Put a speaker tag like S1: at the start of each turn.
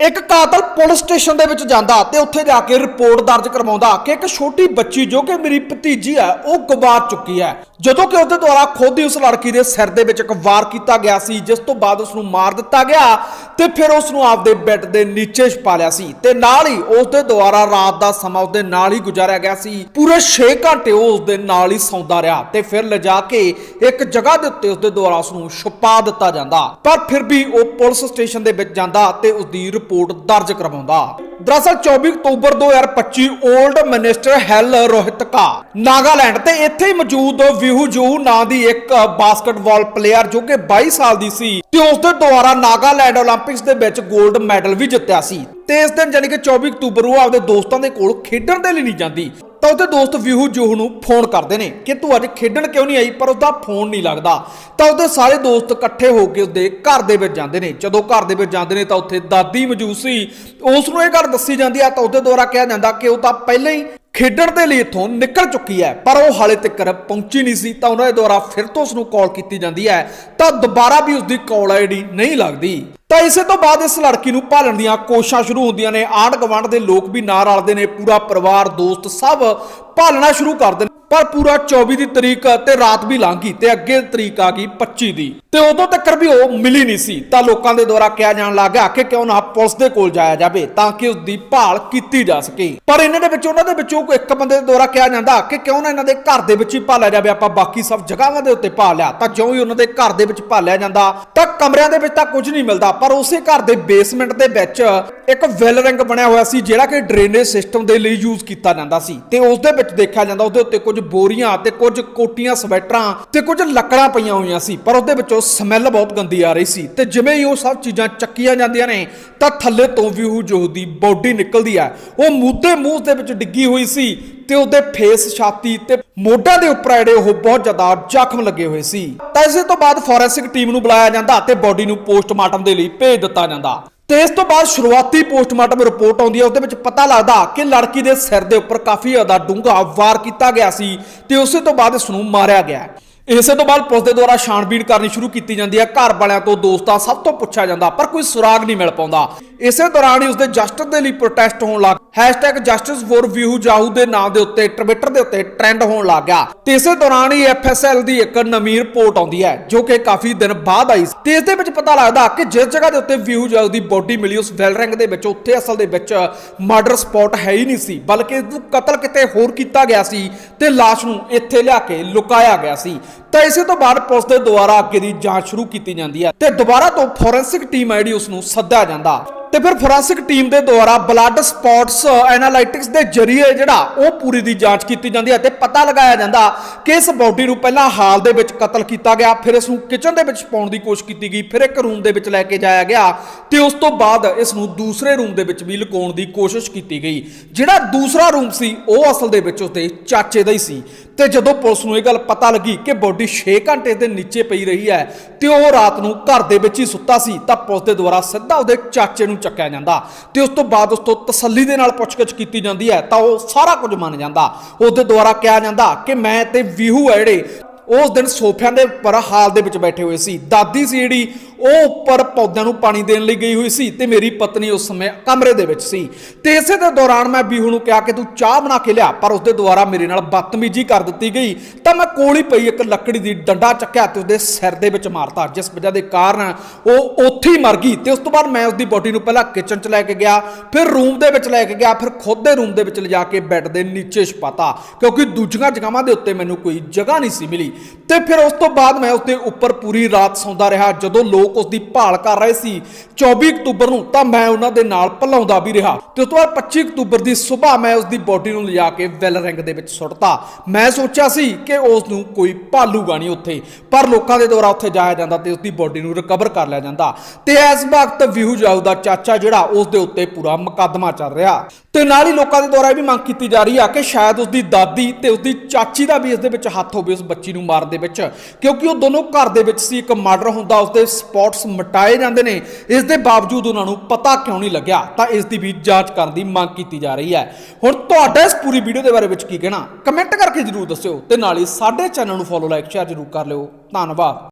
S1: ਇੱਕ ਕਾਤਲ police station ਦੇ ਵਿੱਚ ਜਾਂਦਾ ਤੇ ਉੱਥੇ ਜਾ ਕੇ ਰਿਪੋਰਟ ਦਰਜ ਕਰਵਾਉਂਦਾ ਕਿ ਇੱਕ ਛੋਟੀ ਬੱਚੀ ਜੋ ਕਿ ਮੇਰੀ ਭਤੀਜੀ ਹੈ, ਉਹ ਗਵਾ ਚੁੱਕੀ ਹੈ। ਜਦੋਂ ਕਿ ਉਹਦੇ ਦੁਆਰਾ ਖੁਦ ਹੀ ਉਸ ਲੜਕੀ ਦੇ ਸਿਰ ਦੇ ਵਿੱਚ ਇੱਕ ਵਾਰ ਕੀਤਾ ਗਿਆ ਸੀ, ਜਿਸ ਤੋਂ ਬਾਅਦ ਉਸ ਨੂੰ ਮਾਰ ਦਿੱਤਾ ਗਿਆ ਤੇ ਫਿਰ ਉਸ ਨੂੰ ਆਪਦੇ ਬੈੱਡ ਦੇ ਨੀਚੇ ਛਪਾ ਲਿਆ ਸੀ ਤੇ ਨਾਲ ਹੀ ਉਸ ਦੇ ਦੁਆਰਾ ਰਾਤ ਦਾ ਸਮਾਂ ਉਸ ਨਾਲ ਹੀ ਗੁਜ਼ਾਰਿਆ ਗਿਆ ਸੀ। ਪੂਰੇ 6 ਘੰਟੇ ਉਹ ਉਸ ਦੇ ਨਾਲ ਹੀ ਸੌਂਦਾ ਰਿਹਾ ਤੇ ਫਿਰ ਲਿਜਾ ਕੇ ਇੱਕ ਜਗ੍ਹਾ ਦੇ ਉੱਤੇ ਉਸ ਦੇ ਦੁਆਰਾ ਉਸ ਨੂੰ ਛੁਪਾ ਦਿੱਤਾ ਜਾਂਦਾ। ਪਰ ਫਿਰ ਵੀ ਉਹ ਪੁਲਿਸ ਸਟੇਸ਼ਨ ਦੇ ਵਿੱਚ ਜਾਂਦਾ ਤੇ ਉਸ ਦੀ ਰਿਪੋਰਟ ਦਰਜ ਕਰਵਾਉਂਦਾ। ਦਰਅਸਲ 24 ਅਕਤੂਬਰ 2025 올ਡ ਮਿਨਿਸਟਰ ਹੈਲ ਰੋਹਿਤਕਾ ਨਾਗਾਲੈਂਡ ਤੇ ਇੱਥੇ ਹੀ ਮੌਜੂਦ ਵਿਹੂਜੂ ਨਾਂ ਦੀ ਇੱਕ ਬਾਸਕਟਬਾਲ ਪਲੇਅਰ ਜੋ ਕਿ 22 ਸਾਲ ਦੀ ਸੀ ਤੇ ਉਸ ਦੇ ਦੁਆਰਾ ਨਾਗਾਲੈਂਡ 올림픽ਸ ਦੇ ਵਿੱਚ 골ਡ ਮੈਡਲ ਵੀ ਜਿੱਤਿਆ ਸੀ। ਤੇ ਇਸ ਦਿਨ ਯਾਨੀ ਕਿ 24 ਅਕਤੂਬਰ ਉਹ ਆਪਣੇ ਦੋਸਤਾਂ ਦੇ ਕੋਲ ਖੇਡਣ ਦੇ ਲਈ ਨਹੀਂ ਜਾਂਦੀ। ਤਾਂ ਉਹਦੇ ਦੋਸਤ ਵਿਹੂ ਜੂਹ ਨੂੰ ਫੋਨ ਕਰਦੇ ਨੇ ਕਿ ਤੂੰ ਅੱਜ ਖੇਡਣ ਕਿਉਂ ਨਹੀਂ ਆਈ, ਪਰ ਉਹਦਾ ਫੋਨ ਨਹੀਂ ਲੱਗਦਾ। ਤਾਂ ਉਹਦੇ ਸਾਰੇ ਦੋਸਤ ਇਕੱਠੇ ਹੋ ਕੇ ਉਹਦੇ ਘਰ ਦੇ ਵਿੱਚ ਜਾਂਦੇ ਨੇ। ਜਦੋਂ ਘਰ ਦੇ ਵਿੱਚ ਜਾਂਦੇ ਨੇ ਤਾਂ ਉੱਥੇ ਦਾਦੀ ਮੌਜੂਦ ਸੀ। ਉਸ ਨੂੰ ਇਹ ਗੱਲ ਦੱਸੀ ਜਾਂਦੀ ਆ ਤਾਂ ਉਹਦੇ ਦੁਆਰਾ ਕਿਹਾ ਜਾਂਦਾ ਕਿ ਉਹ ਤਾਂ ਪਹਿਲਾਂ ਹੀ ਖੇਡਣ ਦੇ ਲਈ ਇੱਥੋਂ ਨਿਕਲ ਚੁੱਕੀ ਹੈ, ਪਰ ਉਹ ਹਾਲੇ ਤੱਕ ਪਹੁੰਚੀ ਨਹੀਂ ਸੀ, ਤਾਂ ਉਹਨਾਂ ਦੇ ਦੁਆਰਾ ਫਿਰ ਤੋਂ ਉਸ ਨੂੰ ਕਾਲ ਕੀਤੀ ਜਾਂਦੀ ਹੈ, ਤਾਂ ਦੁਬਾਰਾ ਵੀ ਉਸ ਦੀ ਕਾਲ ਆਈਡੀ ਨਹੀਂ ਲੱਗਦੀ। ਤਾਂ ਇਸੇ ਤੋਂ ਬਾਅਦ ਇਸ ਲੜਕੀ ਨੂੰ ਭਾਲਣ ਦੀਆਂ ਕੋਸ਼ਿਸ਼ਾਂ ਸ਼ੁਰੂ ਹੁੰਦੀਆਂ ਨੇ ਆਂਢ ਗੁਆਂਢ ਦੇ ਲੋਕ ਵੀ ਨਾਲ ਰਲਦੇ ਨੇ, ਪੂਰਾ ਪਰਿਵਾਰ, ਦੋਸਤ ਸਭ ਭਾਲਣਾ ਸ਼ੁਰੂ ਕਰਦੇ ਨੇ ਪਰ ਪੂਰਾ 24 ਦੀ ਤਰੀਕ ਤੇ ਰਾਤ ਵੀ ਲੰਘ ਗਈ ਤੇ ਅੱਗੇ ਤਰੀਕ ਆ ਗਈ 25 ਦੀ। ਤੇ ਉਦੋਂ ਤੱਕ ਵੀ ਉਹ ਮਿਲੀ ਨਹੀਂ ਸੀ। ਤਾਂ ਲੋਕਾਂ ਦੇ ਦੁਆਰਾ ਕਿਹਾ ਜਾਣ ਲੱਗਾ ਕਿ ਕਿਉਂ ਨਾ ਪੁਲਿਸ ਦੇ ਕੋਲ ਜਾਇਆ ਜਾਵੇ ਤਾਂ ਕਿ ਉਸ ਦੀ ਭਾਲ ਕੀਤੀ ਜਾ ਸਕੇ। ਪਰ ਇਹਨਾਂ ਦੇ ਵਿੱਚ, ਉਹਨਾਂ ਦੇ ਵਿੱਚੋਂ ਇੱਕ ਬੰਦੇ ਦੇ ਦੁਆਰਾ ਕਿਹਾ ਜਾਂਦਾ ਕਿ ਕਿਉਂ ਨਾ ਇਹਨਾਂ ਦੇ ਘਰ ਦੇ ਵਿੱਚ ਹੀ ਭਾਲਿਆ ਜਾਵੇ। ਆਪਾਂ ਬਾਕੀ ਸਭ ਜਗ੍ਹਾਵਾਂ ਦੇ ਉੱਤੇ ਭਾਲਿਆ ਤਾਂ ਜਿਉਂ ਹੀ ਉਹਨਾਂ ਦੇ ਘਰ ਦੇ ਵਿੱਚ ਭਾਲਿਆ ਜਾਂਦਾ, ਤਾਂ ਕਮਰਿਆਂ ਦੇ ਵਿੱਚ ਤਾਂ ਕੁਝ ਨਹੀਂ ਮਿਲਦਾ। ਪਰ ਉਸੇ ਘਰ ਦੇ ਬੇਸਮੈਂਟ ਦੇ ਵਿੱਚ ਇੱਕ ਵੈਲ ਰਿੰਗ ਬਣਿਆ ਹੋਇਆ ਸੀ, ਜਿਹੜਾ ਕਿ ਡਰੇਨੇਜ ਸਿਸਟਮ ਦੇ ਲਈ ਯੂਜ਼ ਕੀਤਾ ਜਾਂਦਾ ਸੀ। ਤੇ ਉਸ ਦੇ ਵਿੱਚ ਦੇਖਿਆ ਜਾਂਦਾ, ਉਹਦੇ ਉੱਤੇ ਕੁਝ ਬੋਰੀਆਂ ਤੇ ਕੁਝ ਕੋਟੀਆਂ ਸਵੈਟਰਾਂ ਤੇ ਕੁਝ ਲੱਕੜਾਂ ਪਈਆਂ ਹੋਈਆਂ ਸੀ, ਪਰ ਉਹਦੇ ਵਿੱਚੋਂ ਸਮੈਲ ਬਹੁਤ ਗੰਦੀ ਆ ਰਹੀ ਸੀ ਤੇ ਜਿਵੇਂ ਹੀ ਉਹ ਸਭ ਚੀਜ਼ਾਂ ਚੱਕੀਆਂ ਜਾਂਦੀਆਂ ਨੇ, ਤਾਂ ਥੱਲੇ ਤੋਂ ਵੀ ਉਹ ਜੋ ਦੀ ਬੋਡੀ ਨਿਕਲਦੀ ਆ, ਉਹ ਮੂਧੇ ਮੂੰਹ ਦੇ ਵਿੱਚ ਡਿੱਗੀ ਹੋਈ ਸੀ ਤੇ ਉਹਦੇ ਫੇਸ ਛਾਤੀ ਤੇ ਮੋਢਾ ਦੇ ਉੱਪਰ ਜਿਹੜੇ ਉਹ ਬਹੁਤ ਜ਼ਿਆਦਾ ਜ਼ਖਮ ਲੱਗੇ ਹੋਏ ਸੀ। ਤਾਂ ਇਸੇ ਤੋਂ ਬਾਅਦ ਫੋਰੈਂਸਿਕ ਟੀਮ ਨੂੰ ਬੁਲਾਇਆ ਜਾਂਦਾ ਤੇ ਬੋਡੀ ਨੂੰ ਪੋਸਟਮਾਰਟਮ ਦੇ ਲਈ ਭੇਜ ਦਿੱਤਾ ਜਾਂਦਾ। ਤੇ ਇਸ ਤੋਂ ਬਾਅਦ ਸ਼ੁਰੂਆਤੀ ਪੋਸਟਮਾਰਟਮ ਰਿਪੋਰਟ ਆਉਂਦੀ ਹੈ, ਉਹਦੇ ਵਿੱਚ ਪਤਾ ਲੱਗਦਾ ਕਿ ਲੜਕੀ ਦੇ ਸਿਰ ਦੇ ਉੱਪਰ ਕਾਫੀ ਜ਼ਿਆਦਾ ਡੂੰਘਾ ਵਾਰ ਕੀਤਾ ਗਿਆ ਸੀ ਤੇ ਉਸੇ ਤੋਂ ਬਾਅਦ ਇਸ ਨੂੰ ਮਾਰਿਆ ਗਿਆ ਇਸੇ ਤੋਂ ਬਾਅਦ ਪੁਲਿਸ ਦੇ ਦੁਆਰਾ ਛਾਣਬੀਣ ਕਰਨੀ ਸ਼ੁਰੂ ਕੀਤੀ ਜਾਂਦੀ ਹੈ। ਘਰ ਵਾਲਿਆਂ ਤੋਂ ਦੋਸਤਾਂ ਸਭ ਤੋਂ ਪੁੱਛਿਆ ਜਾਂਦਾ, ਪਰ ਕੋਈ ਸੁਰਾਗ ਨਹੀਂ ਮਿਲ ਪਾਉਂਦਾ। ਇਸੇ ਦੌਰਾਨ ਹੀ ਉਸਦੇ ਜਸਟਿਸ ਦੇ ਲਈ ਪ੍ਰੋਟੈਸਟ ਹੋਣ ਲੱਗ ਜਸਟਿਸ ਦੇ ਨਾਮ ਦੇ ਉੱਤੇ ਟਵਿੱਟਰ ਦੇ ਉੱਤੇ ਟ੍ਰੈਂਡ ਹੋਣ ਲੱਗ ਗਿਆ। ਤੇ ਇਸੇ ਦੌਰਾਨ ਹੀ ਐਫਐਸਐਲ ਦੀ ਇੱਕ ਨਵੀਂ ਰਿਪੋਰਟ ਆਉਂਦੀ ਹੈ, ਜੋ ਕਿ ਕਾਫੀ ਦਿਨ ਬਾਅਦ ਆਈ ਤੇ ਇਸ ਦੇ ਵਿੱਚ ਪਤਾ ਲੱਗਦਾ ਕਿ ਜਿਸ ਜਗ੍ਹਾ ਦੇ ਉੱਤੇ ਵਿਹੂ ਜਾਹੂ ਦੀ ਬੋਡੀ ਮਿਲੀ, ਉਸ ਵੈਲ ਦੇ ਵਿੱਚ, ਉੱਥੇ ਅਸਲ ਦੇ ਵਿੱਚ ਮਰਡਰ ਸਪੌਟ ਹੈ ਹੀ ਨਹੀਂ ਸੀ, ਬਲਕਿ ਇਸ ਨੂੰ ਕਤਲ ਕਿਤੇ ਹੋਰ ਕੀਤਾ ਗਿਆ ਸੀ ਤੇ ਲਾਸ਼ ਨੂੰ ਇੱਥੇ ਲਿਆ ਕੇ ਲੁਕਾਇਆ ਗਿਆ ਸੀ। ਤਾਂ ਇਸੇ ਤੋਂ ਬਾਅਦ ਪੁਲਿਸ ਦੇ ਦੁਆਰਾ ਅੱਗੇ ਦੀ ਜਾਂਚ ਸ਼ੁਰੂ ਕੀਤੀ ਜਾਂਦੀ ਹੈ ਤੇ ਦੁਬਾਰਾ ਤੋਂ ਫੋਰੈਂਸਿਕ ਟੀਮ ਆਈਡੀ ਉਸ ਨੂੰ ਸੱਦਿਆ ਜਾਂਦਾ। ਤੇ ਫਿਰ ਫੋਰੈਂਸਿਕ ਟੀਮ ਦੇ ਦੁਆਰਾ ਬਲੱਡ ਸਪੌਟਸ ਐਨਾਲਿਟਿਕਸ ਦੇ ਜ਼ਰੀਏ ਜਿਹੜਾ ਉਹ ਪੂਰੀ ਦੀ ਜਾਂਚ ਕੀਤੀ ਜਾਂਦੀ ਹੈ ਤੇ ਪਤਾ ਲਗਾਇਆ ਜਾਂਦਾ ਕਿ ਇਸ ਬਾਡੀ ਨੂੰ ਪਹਿਲਾਂ ਹਾਲ ਦੇ ਵਿੱਚ ਕਤਲ ਕੀਤਾ ਗਿਆ, ਫਿਰ ਇਸ ਨੂੰ ਕਿਚਨ ਦੇ ਵਿੱਚ ਪਾਉਣ ਦੀ ਕੋਸ਼ਿਸ਼ ਕੀਤੀ ਗਈ, ਫਿਰ ਇੱਕ ਰੂਮ ਦੇ ਵਿੱਚ ਲੈ ਕੇ ਜਾਇਆ ਗਿਆ ਤੇ ਉਸ ਤੋਂ ਬਾਅਦ ਇਸ ਨੂੰ ਦੂਸਰੇ ਰੂਮ ਦੇ ਵਿੱਚ ਵੀ ਲੁਕਾਉਣ ਦੀ ਕੋਸ਼ਿਸ਼ ਕੀਤੀ ਗਈ। ਜਿਹੜਾ ਦੂਸਰਾ ਰੂਮ ਸੀ, ਉਹ ਅਸਲ ਦੇ ਵਿੱਚ ਉਸਦੇ ਚਾਚੇ ਦਾ ਹੀ ਸੀ। ਤੇ ਜਦੋਂ ਪੁਲਿਸ ਨੂੰ ਇਹ ਗੱਲ ਪਤਾ ਲੱਗੀ ਕਿ ਬੋਡੀ 6 ਘੰਟੇ ਦੇ ਨੀਚੇ ਪਈ ਰਹੀ ਹੈ ਤੇ ਉਹ ਰਾਤ ਨੂੰ ਘਰ ਦੇ ਵਿੱਚ ਹੀ ਸੁੱਤਾ ਸੀ, ਤਾਂ ਪੁਲਿਸ ਦੇ ਦੁਆਰਾ ਸਿੱਧਾ ਉਹਦੇ ਚਾਚੇ ਨੂੰ ਚੱਕਿਆ ਜਾਂਦਾ ਤੇ ਉਸ ਤੋਂ ਬਾਅਦ ਉਸ ਤੋਂ ਤਸੱਲੀ ਦੇ ਨਾਲ ਪੁੱਛਗਿੱਛ ਕੀਤੀ ਜਾਂਦੀ ਹੈ ਤਾਂ ਉਹ ਸਾਰਾ ਕੁਝ ਮੰਨ ਜਾਂਦਾ। ਉਹਦੇ ਦੁਆਰਾ ਕਿਹਾ ਜਾਂਦਾ ਕਿ ਮੈਂ ਤੇ ਵਿਹੂ ਹੈ ਜਿਹੜੇ ਉਸ ਦਿਨ ਸੋਫਿਆਂ ਦੇ ਪਰ ਹਾਲ ਦੇ ਵਿੱਚ ਬੈਠੇ ਹੋਏ ਸੀ। ਦਾਦੀ ਸੀ ਜਿਹੜੀ ਉਹ ਉੱਪਰ ਪੌਦਿਆਂ ਨੂੰ ਪਾਣੀ ਦੇਣ ਲਈ ਗਈ ਹੋਈ ਸੀ ਤੇ ਮੇਰੀ ਪਤਨੀ ਉਸ ਸਮੇਂ ਕਮਰੇ ਦੇ ਵਿੱਚ ਸੀ। ਤੇ ਇਸੇ ਦੇ ਦੌਰਾਨ ਮੈਂ ਬੀਹੂ ਨੂੰ ਕਿਹਾ ਕਿ ਤੂੰ ਚਾਹ ਬਣਾ ਕੇ ਲਿਆ, ਪਰ ਉਸ ਦੇ ਦੁਆਰਾ ਮੇਰੇ ਨਾਲ ਬਦਤਮੀਜ਼ੀ ਕਰ ਦਿੱਤੀ ਗਈ। ਤਾਂ ਮੈਂ ਕੋਲ ਹੀ ਪਈ ਇੱਕ ਲੱਕੜੀ ਦੀ ਡੰਡਾ ਚੱਕਿਆ ਤੇ ਉਸਦੇ ਸਿਰ ਦੇ ਵਿੱਚ ਮਾਰਤਾ, ਜਿਸ ਵਜ੍ਹਾ ਦੇ ਕਾਰਨ ਉਹ ਉੱਥੇ ਹੀ ਮਰ ਗਈ। ਤੇ ਉਸ ਤੋਂ ਬਾਅਦ ਮੈਂ ਉਸਦੀ ਬੋਡੀ ਨੂੰ ਪਹਿਲਾਂ ਕਿਚਨ 'ਚ ਲੈ ਕੇ ਗਿਆ, ਫਿਰ ਰੂਮ ਦੇ ਵਿੱਚ ਲੈ ਕੇ ਗਿਆ, ਫਿਰ ਖੁਦ ਦੇ ਰੂਮ ਦੇ ਵਿੱਚ ਲਿਜਾ ਕੇ ਬੈੱਡ ਦੇ ਨੀਚੇ ਛਪਾਤਾ, ਕਿਉਂਕਿ ਦੂਜੀਆਂ ਜਗ੍ਹਾਵਾਂ ਦੇ ਉੱਤੇ ਮੈਨੂੰ ਕੋਈ ਜਗ੍ਹਾ ਨਹੀਂ ਸੀ ਮਿਲੀ। ਤੇ ਫਿਰ ਉਸ ਤੋਂ ਬਾਅਦ ਮੈਂ ਉਸਦੇ ਉੱਪਰ ਪੂਰੀ ਰਾਤ ਸੌਂਦਾ ਰਿਹਾ, ਜਦੋਂ ਲੋਕ ਲੋਕ ਉਸ ਦੀ ਭਾਲ ਕਰ ਰਹੇ ਸੀ। 24 ਅਕਤੂਬਰ ਨੂੰ ਤਾਂ ਮੈਂ ਉਹਨਾਂ ਦੇ ਨਾਲ ਭਲਾਉਂਦਾ ਵੀ ਰਿਹਾ। ਤੇ ਉਸ ਤੋਂ ਬਾਅਦ 25 ਅਕਤੂਬਰ ਦੀ ਸਵੇਰ ਮੈਂ ਉਸ ਦੀ ਬੋਡੀ ਨੂੰ ਲਿਜਾ ਕੇ ਵੈਲ ਰਿੰਗ ਦੇ ਵਿੱਚ ਸੁੱਟਤਾ। ਮੈਂ ਸੋਚਿਆ ਸੀ ਕਿ ਉਸ ਨੂੰ ਕੋਈ ਭਾਲੂਗਾ ਨਹੀਂ ਉੱਥੇ, ਪਰ ਲੋਕਾਂ ਦੇ ਦੁਆਰਾ ਉੱਥੇ ਜਾਇਆ ਜਾਂਦਾ ਤੇ ਉਸ ਦੀ ਬੋਡੀ ਨੂੰ ਰਿਕਵਰ ਕਰ ਲਿਆ ਜਾਂਦਾ। ਤੇ ਇਸ ਵਕਤ ਵਿਹੂ ਜਾਊ ਦਾ ਚਾਚਾ ਜਿਹੜਾ ਉਸ ਦੇ ਉੱਤੇ ਪੂਰਾ ਮੁਕੱਦਮਾ ਚੱਲ ਰਿਹਾ। ਤੇ ਨਾਲ ਹੀ ਲੋਕਾਂ ਦੇ ਦੁਆਰਾ ਇਹ ਵੀ ਮੰਗ ਕੀਤੀ ਜਾ ਰਹੀ ਆ ਕਿ ਸ਼ਾਇਦ ਉਸ ਦੀ ਦਾਦੀ ਤੇ ਉਸ ਦੀ ਚਾਚੀ ਦਾ ਵੀ ਇਸ ਦੇ ਵਿੱਚ ਹੱਥ ਹੋਵੇ ਉਸ ਬੱਚੀ ਨੂੰ ਮਾਰਨ ਦੇ ਵਿੱਚ, ਕਿਉਂਕਿ ਉਹ ਦੋਨੋਂ ਘਰ ਦੇ ਵਿੱਚ ਸੀ, ਇੱਕ ਮਰਡਰ ਹੁੰਦਾ ਉਸ ਦੇ ਸਪੌਟਸ ਮਟਾਏ ਜਾਂਦੇ ਨੇ। ਇਸ ਦੇ ਬਾਵਜੂਦ ਉਹਨਾਂ ਨੂੰ ਪਤਾ ਕਿਉਂ ਨਹੀਂ ਲੱਗਿਆ, ਤਾਂ ਇਸ ਦੀ ਵੀ ਜਾਂਚ ਕਰਨ ਦੀ ਮੰਗ ਕੀਤੀ ਜਾ ਰਹੀ ਹੈ। ਹੁਣ ਤੁਹਾਡਾ ਇਸ ਪੂਰੀ ਵੀਡੀਓ ਦੇ ਬਾਰੇ ਵਿੱਚ ਕੀ ਕਹਿਣਾ? ਕਮੈਂਟ ਕਰਕੇ ਜਰੂਰ ਦੱਸਿਓ ਤੇ ਨਾਲ ਹੀ ਸਾਡੇ ਚੈਨਲ ਨੂੰ ਫੋਲੋ ਲਾਈਕ ਸ਼ੇਅਰ ਜਰੂਰ ਕਰ ਲਿਓ। ਧੰਨਵਾਦ।